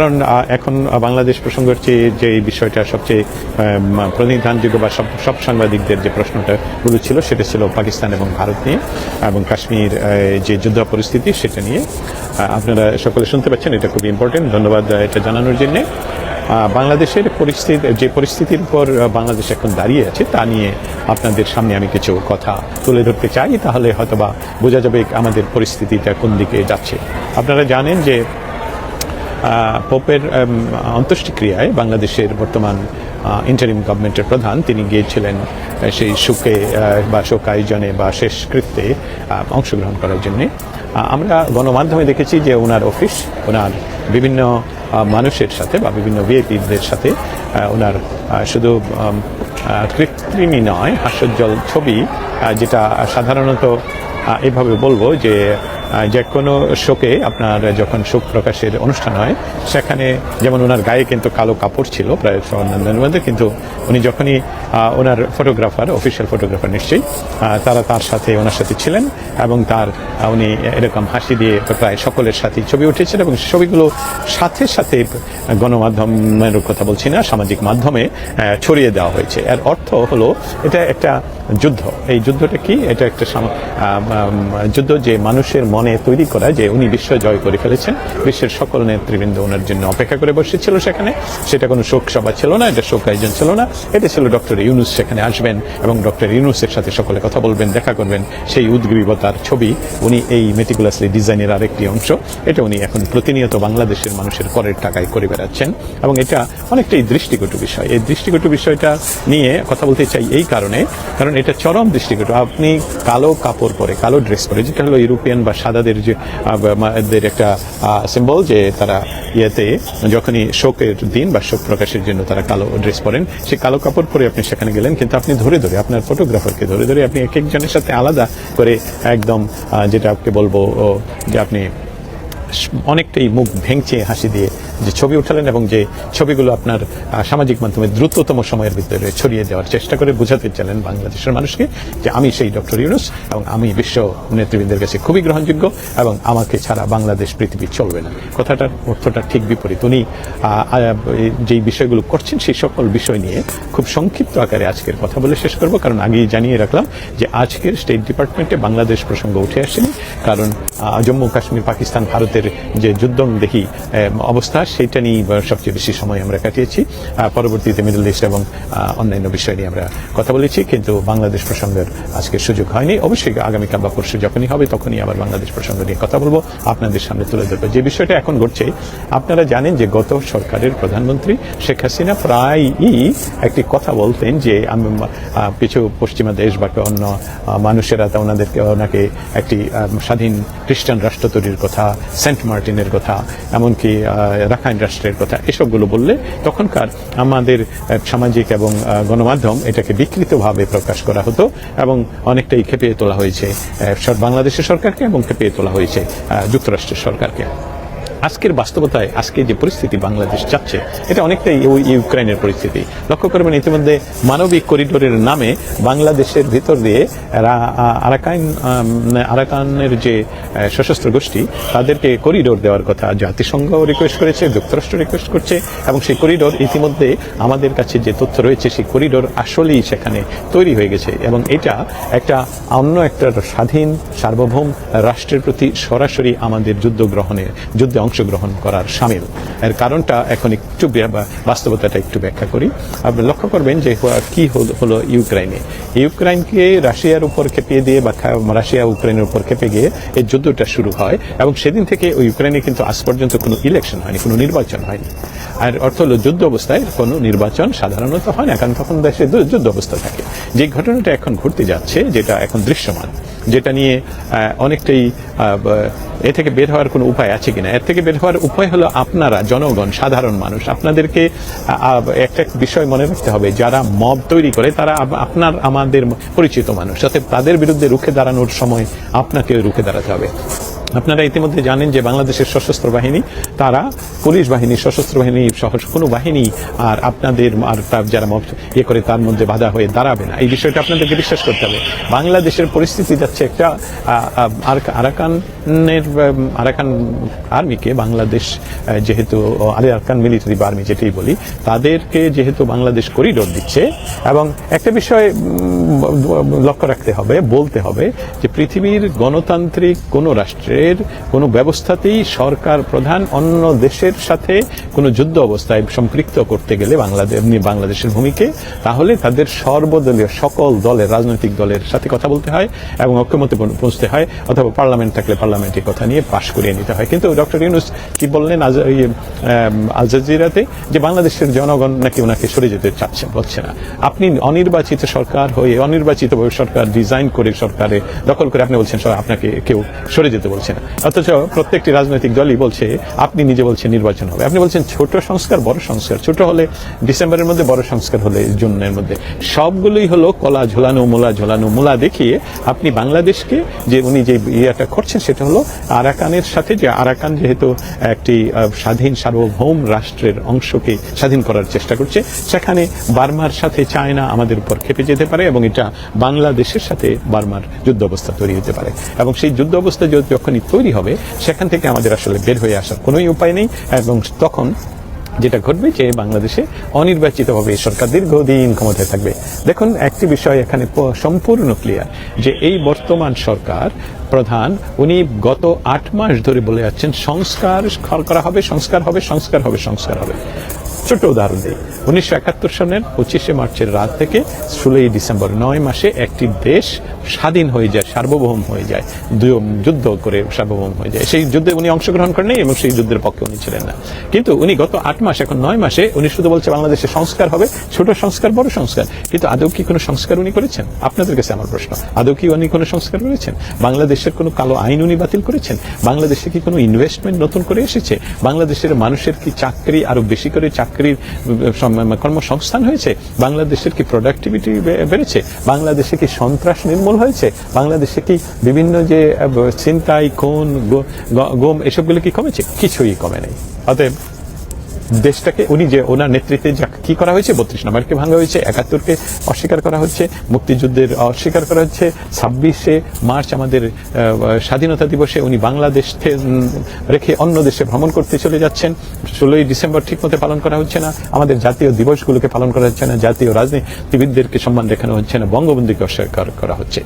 কারণ এখন বাংলাদেশ প্রসঙ্গের চেয়ে যে বিষয়টা সবচেয়ে আম, প্রতিনিধানযোগ্য বা সব সব সাংবাদিকদের যে প্রশ্নটা গুলো ছিল সেটা ছিল পাকিস্তান এবং ভারত নিয়ে এবং কাশ্মীর যে যুদ্ধ পরিস্থিতি সেটা নিয়ে। আপনারা সকলে শুনতে পাচ্ছেন এটা খুব ইম্পর্টেন্ট ধন্যবাদ এটা জানানোর জন্যে। বাংলাদেশের পরিস্থিতি যে পরিস্থিতির উপর বাংলাদেশ এখন দাঁড়িয়ে আছে তা নিয়ে আপনাদের সামনে আমি কিছু কথা তুলে ধরতে চাই তাহলে হয়তোবা বোঝা যাবে আমাদের পরিস্থিতিটা কোন দিকে যাচ্ছে। আপনারা জানেন যে পোপের অন্ত্যেষ্টিক্রিয়ায় বাংলাদেশের বর্তমান ইন্টারিম গভর্নমেন্টের প্রধান, তিনি গিয়েছিলেন সেই শোকে বা শোক আয়োজনে বা শেষকৃত্যে অংশগ্রহণ করার জন্যে। আমরা গণমাধ্যমে দেখেছি যে ওনার অফিস, ওনার বিভিন্ন মানুষের সাথে বা বিভিন্ন ভিআইপিদের সাথে ওনার শুধু কৃত্রিমই নয়, হাস্যোজ্জ্বল ছবি যেটা সাধারণত এভাবে বলব যে যে কোনো শোকে আপনার যখন শোক প্রকাশের অনুষ্ঠান হয়, সেখানে যেমন ওনার গায়ে কিন্তু কালো কাপড় ছিল, প্রায় স্বর্ণান্দের মধ্যে, কিন্তু উনি যখনই ওনার ফটোগ্রাফার, অফিসিয়াল ফটোগ্রাফার নিশ্চয়ই তারা তার সাথে ওনার সাথে ছিলেন এবং তার উনি এরকম হাসি দিয়ে প্রায় সকলের সাথেই ছবি উঠেছেন এবং ছবিগুলো সাথে সাথে গণমাধ্যমের কথা বলছি না, সামাজিক মাধ্যমে ছড়িয়ে দেওয়া হয়েছে। এর অর্থ হলো, এটা একটা যুদ্ধ। এই যুদ্ধটা কি? এটা একটা যুদ্ধ যে মানুষের মনে তৈরি করা যে উনি বিশ্ব জয় করে ফেলেছেন। বিশ্বের সকল নেতৃবৃন্দ ওনার জন্য অপেক্ষা করে বসেছিল সেখানে। সেটা কোনো শোক সভা ছিল না, এটা শোক আয়োজন ছিল না। এটা ছিল ডক্টর ইউনুস সেখানে আসবেন এবং ডক্টর ইউনুসের সাথে সকলে কথা বলবেন, দেখা করবেন। সেই উদ্গ্রীবতার ছবি, উনি এই মেটিকুলাসলি ডিজাইনের আরেকটি অংশ। এটা উনি এখন প্রতিনিয়ত বাংলাদেশের মানুষের করের টাকায় করে বেড়াচ্ছেন। এবং এটা অনেকটাই দৃষ্টিকটু বিষয়। এই দৃষ্টিকটু বিষয়টা নিয়ে কথা বলতে চাই এই কারণে, কারণ এটা চরম দৃষ্টিকটু। আপনি কালো কাপড় পরে, কালো ড্রেস পরে, যেটা হলো ইউরোপিয়ান বা সাদাদের যে একটা সিম্বল যে তারা ইয়েতে যখনই শোকের দিন বা শোক প্রকাশের জন্য তারা কালো ড্রেস পরেন, সেই কালো কাপড় পরে আপনি সেখানে গেলেন। কিন্তু আপনি ধরে ধরে, আপনার ফটোগ্রাফারকে ধরে ধরে আপনি এক একজনের সাথে আলাদা করে একদম যেটা আপনি বলব যে আপনি অনেকটাই মুখ ভেঙচে হাসি দিয়ে যে ছবি উঠালেন এবং যে ছবিগুলো আপনার সামাজিক মাধ্যমে দ্রুততম সময়ের ভিতরে ছড়িয়ে দেওয়ার চেষ্টা করে বোঝাতে চাইলেন বাংলাদেশের মানুষকে যে আমি সেই ডক্টর ইউনুস এবং আমি বিশ্ব নেতৃবৃন্দের কাছে খুবই গ্রহণযোগ্য এবং আমাকে ছাড়া বাংলাদেশ, পৃথিবী চলবে না। কথাটার অর্থটা ঠিক বিপরীত। উনি যেই বিষয়গুলো করছেন সেই সকল বিষয় নিয়ে খুব সংক্ষিপ্ত আকারে আজকের কথা বলে শেষ করব। কারণ আগেই জানিয়ে রাখলাম যে আজকের স্টেট ডিপার্টমেন্টে বাংলাদেশ প্রসঙ্গ উঠে আসেনি। কারণ জম্মু কাশ্মীর পাকিস্তান, ভারতের যে যুদ্ধ দেখি অবস্থা সেটা নিয়ে সবচেয়ে বেশি সময় আমরা কাটিয়েছি। পরবর্তীতে মিডল ইস্ট এবং অন্যান্য বিষয় নিয়ে আমরা কথা বলেছি, কিন্তু বাংলাদেশ প্রসঙ্গের আজকে সুযোগ হয়নি। অবশ্যই আগামীকাল বা পরশু যখনই হবে, তখনই আবার বাংলাদেশ প্রসঙ্গ নিয়ে কথা বলব। আপনাদের সামনে তুলে ধরবো। যে বিষয়টা এখন ঘটছে, আপনারা জানেন যে গত সরকারের প্রধানমন্ত্রী শেখ হাসিনা প্রায়ই একটি কথা বলতেন যে, আমি কিছু পশ্চিমা দেশ বা অন্য মানুষেরা তা ওনাদেরকে, ওনাকে একটি স্বাধীন খ্রিস্টান রাষ্ট্র তৈরির কথা সেন্ট মার্টিনের কথা, এমনকি রাখাইন রাষ্ট্রের কথা, এসবগুলো বললে তখনকার আমাদের সামাজিক এবং গণমাধ্যম এটাকে বিকৃতভাবে প্রকাশ করা হতো এবং অনেকটাই খেপিয়ে তোলা হয়েছে বাংলাদেশের সরকারকে এবং খেপিয়ে তোলা হয়েছে যুক্তরাষ্ট্রের সরকারকে। আজকের বাস্তবতায় আজকে যে পরিস্থিতি বাংলাদেশ যাচ্ছে, এটা অনেকটাই ওই ইউক্রেনের পরিস্থিতি। লক্ষ্য করবেন, ইতিমধ্যে মানবিক করিডোরের নামে বাংলাদেশের ভিতর দিয়ে আরাকান আরাকানের যে সশস্ত্র গোষ্ঠী, তাদেরকে করিডোর দেওয়ার কথা জাতিসংঘ রিকোয়েস্ট করেছে, যুক্তরাষ্ট্র রিকোয়েস্ট করছে, এবং সেই করিডোর ইতিমধ্যে আমাদের কাছে যে তথ্য রয়েছে, সেই করিডোর আসলেই সেখানে তৈরি হয়ে গেছে। এবং এটা একটা অন্য একটা স্বাধীন, সার্বভৌম রাষ্ট্রের প্রতি সরাসরি আমাদের যুদ্ধ গ্রহণের, যুদ্ধে অংশগ্রহণ করার সামিল। এর কারণটা এখন একটু বাস্তবতাটা একটু ব্যাখ্যা করি। আপনি লক্ষ্য করবেন যে কি হল- ইউক্রাইনে। ইউক্রাইনকে রাশিয়ার উপর খেপিয়ে দিয়ে বা রাশিয়া ইউক্রেনের উপর খেপে গিয়ে এই যুদ্ধটা শুরু হয় এবং সেদিন থেকে ইউক্রেনে কিন্তু আজ পর্যন্ত কোনো ইলেকশন হয়নি, কোনো নির্বাচন হয়নি। আর অর্থ হলো যুদ্ধ অবস্থায় কোনো নির্বাচন সাধারণত হয় না, কারণ তখন দেশে যুদ্ধ অবস্থা থাকে। যে ঘটনাটা এখন ঘটতে যাচ্ছে, যেটা এখন দৃশ্যমান, যেটা নিয়ে অনেকটাই এ থেকে বের হওয়ার কোনো উপায় আছে কিনা? এর থেকে বের হওয়ার উপায় হলো আপনারা, জনগণ, সাধারণ মানুষ, আপনাদেরকে একটা বিষয় মনে রাখতে হবে, যারা মব তৈরি করে, তারা আপনার, আমাদের পরিচিত মানুষ যাতে তাদের বিরুদ্ধে রুখে দাঁড়ানোর সময় আপনাকে রুখে দাঁড়াতে হবে। আপনারা ইতিমধ্যে জানেন যে বাংলাদেশের সশস্ত্র বাহিনী, তারা পুলিশ বাহিনী, সশস্ত্র বাহিনী সহ কোনো বাহিনী আর আপনাদের আর যারা ইয়ে করে তার মধ্যে বাধা হয়ে দাঁড়াবে না। এই বিষয়টা আপনাদেরকে বিশ্বাস করতে হবে। বাংলাদেশের পরিস্থিতি যাচ্ছে একটা আরাকানের আরাকান আর্মিকে বাংলাদেশ যেহেতু আরে আরাকান মিলিটারি আর্মি যেটাই বলি, তাদেরকে যেহেতু বাংলাদেশ করিডোর দিচ্ছে এবং একটা বিষয় লক্ষ্য রাখতে হবে, বলতে হবে যে পৃথিবীর গণতান্ত্রিক কোন রাষ্ট্রের কোন ব্যবস্থাতেই সরকার প্রধান অন্য দেশের সাথে কোনো যুদ্ধ অবস্থায় সম্পৃক্ত করতে গেলে বাংলাদেশ বাংলাদেশের ভূমিকে, তাহলে তাদের সর্বদলীয় সকল দলের, রাজনৈতিক দলের সাথে কথা বলতে হয় এবং ঐক্যমতে পৌঁছতে হয়, অথবা পার্লামেন্ট থাকলে পার্লামেন্টের কথা নিয়ে পাশ করিয়ে নিতে হয়। কিন্তু ডক্টর ইউনুস কি বললেন আল জাজিরাতে? যে বাংলাদেশের জনগণ নাকি ওনাকে সরে যেতে চাচ্ছে, বলছে না। আপনি অনির্বাচিত সরকার হয়ে অনির্বাচিত সরকার ডিজাইন করে সরকারে দখল করে আপনি বলছেন আপনাকে কেউ সরে যেতে বলছে না। অথচ প্রত্যেকটি রাজনৈতিক দলই বলছে, আপনি নিজে বলছেন নির্বাচন হবে। আপনি বলছেন ছোট সংস্কার, বড় সংস্কার। ছোট হলে ডিসেম্বরের মধ্যে, বড় সংস্কার হলে জুনের মধ্যে। সবগুলোই হলো কলা ঝোলানো, মোলা ঝোলানো। মোলা দেখিয়ে আপনি বাংলাদেশকে যে উনি যে ইয়েটা করছেন, সেটা হলো আরাকানের সাথে যে আরাকান যেহেতু একটি স্বাধীন সার্বভৌম রাষ্ট্রের অংশকে স্বাধীন করার চেষ্টা করছে, সেখানে বার্মার সাথে চায়না আমাদের উপর খেপে যেতে পারে এবং এটা বাংলাদেশের সাথে বার্মার যুদ্ধ অবস্থা তৈরি হতে পারে। এবং সেই যুদ্ধ অবস্থা যখন- যখনই তৈরি হবে, সেখান থেকে আমাদের আসলে বের হয়ে আসার কোনোই উপায় নেই এবং তখন যেটা ঘটবে যে বাংলাদেশে অনির্বাচিতভাবে সরকার দীর্ঘদিন ক্ষমতায় থাকবে। দেখুন, একটি বিষয় এখানে সম্পূর্ণ ক্লিয়ার যে এই বর্তমান সরকার প্রধান, উনি গত আট মাস ধরে বলে যাচ্ছেন, সংস্কার করা হবে, সংস্কার হবে সংস্কার হবে সংস্কার হবে। ছোট উদাহরণ দিই। উনিশশো একাত্তর সনের পঁচিশে মার্চের রাত থেকে ষোলোই ডিসেম্বর নয় মাসে একটি দেশ স্বাধীন হয়ে যায়, সার্বভৌম হয়ে যায়। দু- যুদ্ধ করে সার্বভৌম হয়ে যায়। সেই যুদ্ধে উনি অংশগ্রহণ করেন এবং সেই যুদ্ধের পক্ষে উনি ছিলেন না। কিন্তু উনি গত আট মাস, এখন নয় মাসে উনি শুধু বলছে বাংলাদেশে সংস্কার হবে, ছোট সংস্কার, বড় সংস্কার। কিন্তু আদৌ কি কোনো সংস্কার উনি করেছেন? আপনাদের কাছে আমার প্রশ্ন। আদৌ কি উনি কোনো সংস্কার করেছেন? বাংলাদেশের কোনো কালো আইন উনি বাতিল করেছেন? বাংলাদেশে কি কোনো ইনভেস্টমেন্ট নতুন করে এসেছে? বাংলাদেশের মানুষের কি চাকরি আরও বেশি করে চাকরির সম- কর্মসংস্থান হয়েছে, বাংলাদেশের কি প্রোডাক্টিভিটি বেড়েছে? বাংলাদেশে কি সন্ত্রাস নির্মূল হয়েছে? বাংলাদেশে কি বিভিন্ন যে চিন্তায় কোন গম, এসবগুলো কি কমেছে? কিছুই কমে নেই। অতএব দেশটাকে, উনি যে ওনার নেতৃত্বে যা কি করা হয়েছে, বত্রিশ নম্বরকে ভাঙা হয়েছে, একাত্তরকে অস্বীকার করা হচ্ছে, মুক্তিযুদ্ধের অস্বীকার করা হচ্ছে, ছাব্বিশে মার্চ আমাদের স্বাধীনতা দিবসে উনি বাংলাদেশ রেখে অন্য দেশে ভ্রমণ করতে চলে যাচ্ছেন। ষোলোই ডিসেম্বর ঠিকমতো পালন করা হচ্ছে না। আমাদের জাতীয় দিবসগুলোকে পালন করা হচ্ছে না। জাতীয় রাজনীতিবিদদেরকে সম্মান দেখানো হচ্ছে না। বঙ্গবন্ধুকে অস্বীকার করা হচ্ছে।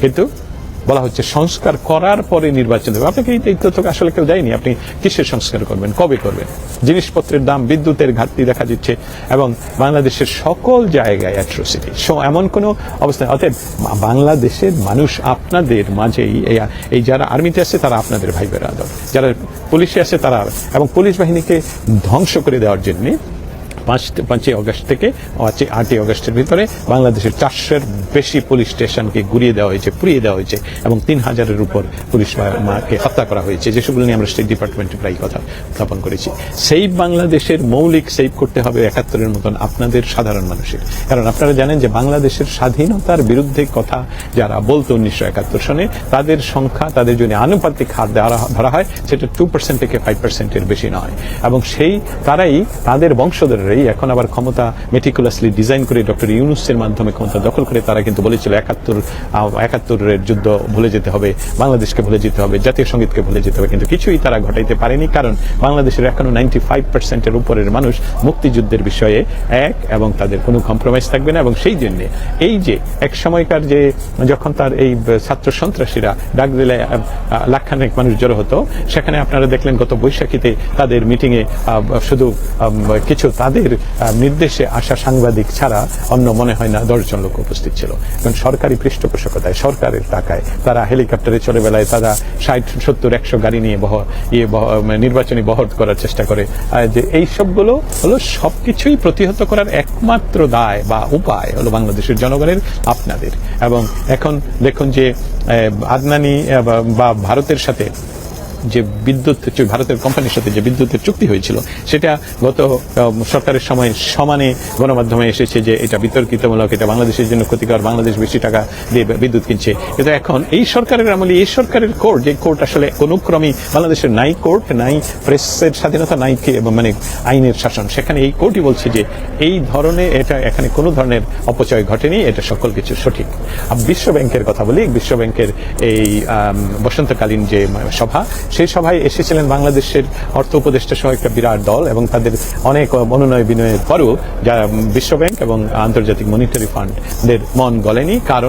কিন্তু বলা হচ্ছে সংস্কার করার পরে নির্বাচন দেবে আপনাকে এই তথ্য আসলে কেউ দেয়নি। আপনি কিসের সংস্কার করবেন? কবে করবেন? জিনিসপত্রের দাম, বিদ্যুতের ঘাটতি দেখা দিচ্ছে এবং বাংলাদেশের সকল জায়গায় অ্যাট্রোসিটি এমন কোনো অবস্থা বা- বাংলাদেশের মানুষ আপনাদের মাঝেই, এই এই যারা আর্মিতে আছে, তারা আপনাদের ভাই বেরাদর যারা পুলিশে আছে, তারা এবং পুলিশ বাহিনীকে ধ্বংস করে দেওয়ার জন্য পাঁচ পাঁচই অগস্ট থেকে আটই অগস্টের ভিতরে বাংলাদেশের চারশোর বেশি পুলিশ স্টেশনকে গুড়িয়ে দেওয়া হয়েছে, পুড়িয়ে দেওয়া হয়েছে এবং তিন হাজারের উপর পুলিশ মাকে হত্যা করা হয়েছে। যেসবগুলো নিয়ে আমরা স্টেট ডিপার্টমেন্টে প্রায় কথা উত্থাপন করেছি। সেই বাংলাদেশের মৌলিক সেভ করতে হবে একাত্তরের মতন আপনাদের সাধারণ মানুষের। কারণ আপনারা জানেন যে বাংলাদেশের স্বাধীনতার বিরুদ্ধে কথা যারা বলতো উনিশশো একাত্তর সনে, তাদের সংখ্যা, তাদের যদি আনুপাতিক হার ধরা হয়, সেটা টু পার্সেন্ট থেকে ফাইভ পার্সেন্টের বেশি নয়। এবং সেই তারাই তাদের বংশধরেরাই এখন আবার ক্ষমতা মেটিকুলাসলি ডিজাইন করে ডক্টর ইউনুসের মাধ্যমে ক্ষমতা দখল করে, তারা কিন্তু বলেছিল একাত্তর একাত্তরের যুদ্ধ ভুলে যেতে হবে, বাংলাদেশকে ভুলে যেতে হবে, জাতীয় সঙ্গীতকে ভুলে যেতে হবে। কিন্তু কিছুই তারা ঘটাইতে পারেনি, কারণ বাংলাদেশের এখনও নাইনটি ফাইভ পার্সেন্টের উপরের মানুষ মুক্তিযুদ্ধের বিষয়ে এক এবং তাদের কোনো কম্প্রোমাইজ থাকবে না। এবং সেই জন্য এই যে এক সময়কার যে যখন তার এই ছাত্র সন্ত্রাসীরা ডাক দিলে লাখখানেক মানুষ জড়ো হতো, সেখানে আপনারা দেখলেন গত বৈশাখীতে তাদের মিটিংয়ে শুধু কিছু তাদের আহ, নির্দেশে আসা সাংবাদিক ছাড়া অন্য মনে হয় না দশজন লোক উপস্থিত ছিল। কারণ সরকারি পৃষ্ঠপোষকতায় সরকারের টাকায় তারা হেলিকপ্টারে চলে বেলায় তারা ষাট সত্তর একশো গাড়ি নিয়ে বহ ইয়ে নির্বাচনী বহর করার চেষ্টা করে। যে এই সবগুলো হলো সবকিছুই প্রতিহত করার একমাত্র দায় বা উপায় হলো বাংলাদেশের জনগণের আপনাদের। এবং এখন দেখুন যে আদনানি বা ভারতের সাথে যে বিদ্যুৎ ভারতের কোম্পানির সাথে যে বিদ্যুতের চুক্তি হয়েছিল, সেটা গত সরকারের সময় সমানে গণমাধ্যমে এসেছে যে এটা বিতর্কিতমূলক, এটা বাংলাদেশের জন্য ক্ষতিকর, বাংলাদেশ বেশি টাকা দিয়ে বিদ্যুৎ কিনছে। কিন্তু এখন এই সরকারের আমলে, এই সরকারের কোর্ট যে কোর্ট আসলে কোনো ক্রমেই বাংলাদেশের নাই কোর্ট নাই প্রেসের স্বাধীনতা, নাই মানে আইনের শাসন, সেখানে এই কোর্টই বলছে যে এই ধরনের এটা, এখানে কোনো ধরনের অপচয় ঘটেনি, এটা সকল কিছু সঠিক। বিশ্ব ব্যাংকের কথা বলি, বিশ্ব ব্যাংকের এই বসন্তকালীন যে সভা সেই সভায় এসেছিলেন বাংলাদেশের অর্থ উপদেষ্টা সহ একটা বিরাট দল এবং তাদের অনেক মনোনয় বিনয়ের পরও যারা বিশ্বব্যাংক এবং আন্তর্জাতিক মনিটারি ফান্ডের মন গলেনি, কারণ